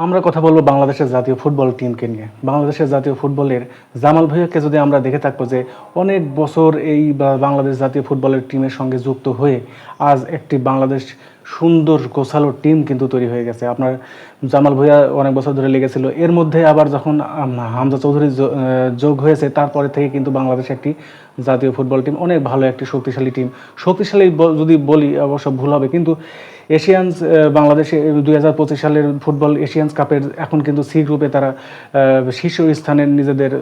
আমরা কথা বলব বাংলাদেশের জাতীয় ফুটবল টিমকে নিয়ে। বাংলাদেশের জাতীয় ফুটবলের জামাল ভুঁইয়াকে যদি আমরা দেখে থাকব যে অনেক বছর এই বাংলাদেশ জাতীয় ফুটবলের টিমের সঙ্গে যুক্ত হয়ে আজ একটি বাংলাদেশ সুন্দর গোছালো টিম কিন্তু তৈরি হয়ে গেছে। আপনার জামাল ভুঁইয়া অনেক বছর ধরে লেগেছিল। এর মধ্যে আবার যখন হামজা চৌধুরী যোগ হয়েছে তারপরে থেকে কিন্তু বাংলাদেশ একটি জাতীয় ফুটবল টিম অনেক ভালো একটি শক্তিশালী টিম শক্তিশালী যদি বলি অবশ্য ভুল হবে কিন্তু এশিয়ানস বাংলাদেশে দুই হাজার পঁচিশ সালের ফুটবল এশিয়ানস কাপের এখন কিন্তু সি গ্রুপে তারা আহ, শীর্ষ স্থানে নিজেদের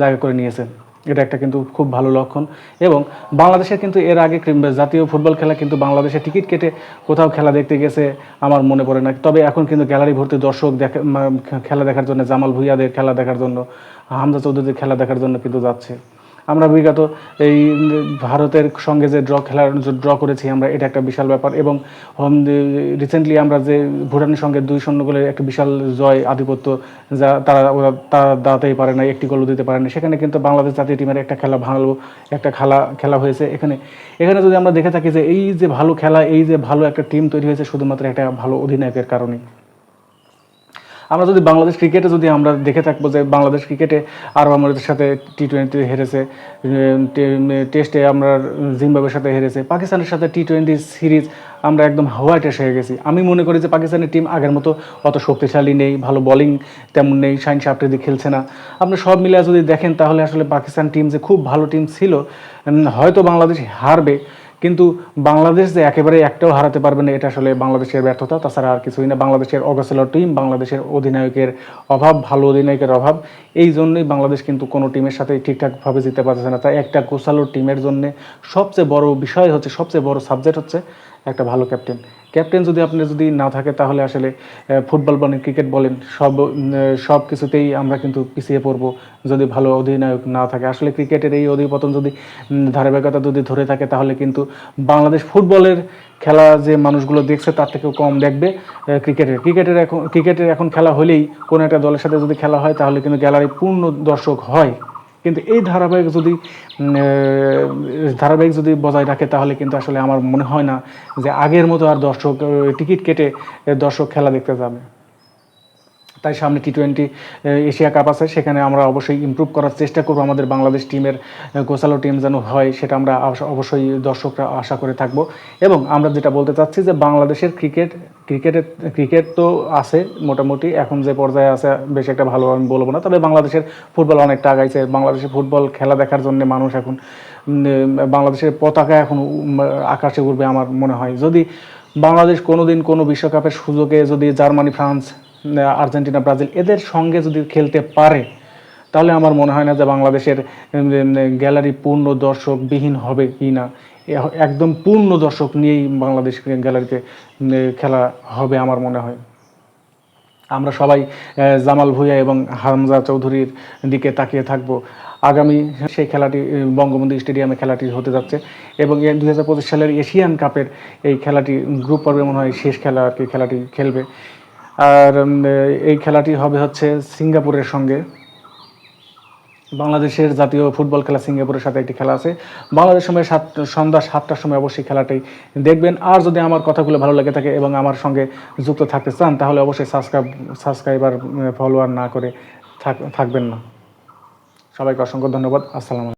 জায়গা করে নিয়েছে। এটা একটা কিন্তু খুব ভালো লক্ষণ। এবং বাংলাদেশের কিন্তু এর আগে জাতীয় ফুটবল খেলা কিন্তু বাংলাদেশে টিকিট কেটে কোথাও খেলা দেখতে গেছে, আমার মনে পড়ে না। তবে এখন কিন্তু গ্যালারি ভর্তি দর্শক দেখা খেলা দেখার জন্য, জামাল ভুইয়াদের খেলা দেখার জন্য, হামজা চৌধুরীদের খেলা দেখার জন্য কিন্তু যাচ্ছে। আমরা বিগত এই ভারতের সঙ্গে যে ড্র খেলার ড্র করেছি আমরা, এটা একটা বিশাল ব্যাপার এবং রিসেন্টলি আমরা যে ভুটানের সঙ্গে দুই শূন্য গোলের একটা বিশাল জয় আধিপত্য যা তারা, ওরা, তারা দাঁড়াতেই পারে না একটি গোলও দিতে পারে না সেখানে কিন্তু বাংলাদেশ জাতীয় টিমের একটা খেলা ভালো একটা খেলা খেলা হয়েছে। এখানে এখানে যদি আমরা দেখে থাকি যে এই যে ভালো খেলা, এই যে ভালো একটা টিম তৈরি হয়েছে, শুধুমাত্র একটা ভালো অধিনায়কের কারণেই। আমরা যদি বাংলাদেশ ক্রিকেটে যদি আমরা দেখে থাকব যে বাংলাদেশ ক্রিকেটে আরব আমাদের সাথে টি টোয়েন্টি হেরেছে টেস্টে আমরা জিম্বাবের সাথে হেরেছে, পাকিস্তানের সাথে টি টোয়েন্টি সিরিজ আমরা একদম হাওয়ায় টেস হয়ে গেছি। আমি মনে করি যে পাকিস্তানের টিম আগের মতো অত শক্তিশালী নেই, ভালো বোলিং তেমন নেই, শাইন সাপটেদি খেলছে না। আপনি সব মিলিয়ে যদি দেখেন তাহলে আসলে পাকিস্তান টিম যে খুব ভালো টিম ছিল হয়তো বাংলাদেশ হারবে। কিন্তু বাংলাদেশ যে একেবারে একটাও হারাতে পারবে না, এটা আসলে বাংলাদেশের ব্যর্থতা। তাছাড়া আর কিছুই না, বাংলাদেশের অগসেলর টিম বাংলাদেশের অধিনায়কের অভাব, ভালো অধিনায়কের অভাব, এই জন্যই বাংলাদেশ কিন্তু কোনো টিমের সাথে ঠিকঠাকভাবে জিতে পারছে না। তাই একটা গোসালো টিমের জন্য সবচেয়ে বড় বিষয় হচ্ছে, সবচেয়ে বড় সাবজেক্ট হচ্ছে একটা ভালো ক্যাপ্টেন ক্যাপ্টেন যদি আপনি যদি না থাকে, তাহলে আসলে ফুটবল বলেন ক্রিকেট বলেন, সব সব কিছুতেই আমরা কিন্তু পিছিয়ে পড়ব যদি ভালো অধিনায়ক না থাকে। আসলে ক্রিকেটের এই অধিপতন যদি ধারাবাহিকতা যদি ধরে থাকে, তাহলে কিন্তু বাংলাদেশ ফুটবলের খেলা যে মানুষগুলো দেখছে, তার থেকেও কম দেখবে ক্রিকেটের ক্রিকেটের এখন ক্রিকেটের এখন খেলা হলেই কোনো একটা দলের সাথে যদি খেলা হয়, তাহলে কিন্তু গ্যালারি পূর্ণ দর্শক হয়। কিন্তু এই ধারাবাহিক যদি ধারাবাহিক যদি বজায় রাখে, তাহলে কিন্তু আসলে আমার মনে হয় না যে আগের মতো আর দর্শক টিকিট কেটে দর্শক খেলা দেখতে যাবে। তাই সামনে টি টোয়েন্টি এশিয়া কাপ আছে। সেখানে আমরা অবশ্যই ইমপ্রুভ করার চেষ্টা করব। আমাদের বাংলাদেশ টিমের গোসালো টিম যেন হয়, সেটা আমরা অবশ্যই দর্শকরা আশা করে থাকব। এবং আমরা যেটা বলতে চাচ্ছি যে, বাংলাদেশের ক্রিকেট ক্রিকেটের ক্রিকেট তো আছে মোটামুটি। এখন যে পর্যায়ে আছে, বেশ একটা ভালো আমি বলব না। তবে বাংলাদেশের ফুটবল অনেকটা আগাইছে। বাংলাদেশের ফুটবল খেলা দেখার জন্য মানুষ এখন বাংলাদেশের পতাকা এখন আকাশে উঠবে আমার মনে হয়। যদি বাংলাদেশ কোনোদিন কোনো বিশ্বকাপের সুযোগে যদি জার্মানি, ফ্রান্স আর্জেন্টিনা, ব্রাজিল এদের সঙ্গে যদি খেলতে পারে, তাহলে আমার মনে হয় না যে বাংলাদেশের গ্যালারি পূর্ণ দর্শকবিহীন হবে কি না। একদম পূর্ণ দর্শক নিয়েই বাংলাদেশ গ্যালারিতে খেলা হবে আমার মনে হয়। আমরা সবাই জামাল ভুঁইয়া এবং হামজা চৌধুরীর দিকে তাকিয়ে থাকব। আগামী সেই খেলাটি বঙ্গবন্ধু স্টেডিয়ামে খেলাটি হতে যাচ্ছে এবং দুই হাজার পঁচিশ সালের এশিয়ান কাপের এই খেলাটি, গ্রুপ পর্বে মনে হয় শেষ খেলা আর কি খেলাটি খেলবে। আর এই খেলাটি হবে হচ্ছে সিঙ্গাপুরের সঙ্গে। বাংলাদেশের জাতীয় ফুটবল খেলা সিঙ্গাপুরের সাথে একটি খেলা আছে। বাংলাদেশ সময় সাত, সন্ধ্যা সাতটার সময় অবশ্যই খেলাটাই দেখবেন। আর যদি আমার কথাগুলো ভালো লেগে থাকে এবং আমার সঙ্গে যুক্ত থাকতে চান, তাহলে অবশ্যই সাবস্ক্রাইব সাবস্ক্রাইবার ফলোয়ার না করে থাক- থাকবেন না। সবাইকে অসংখ্য ধন্যবাদ। আসসালামু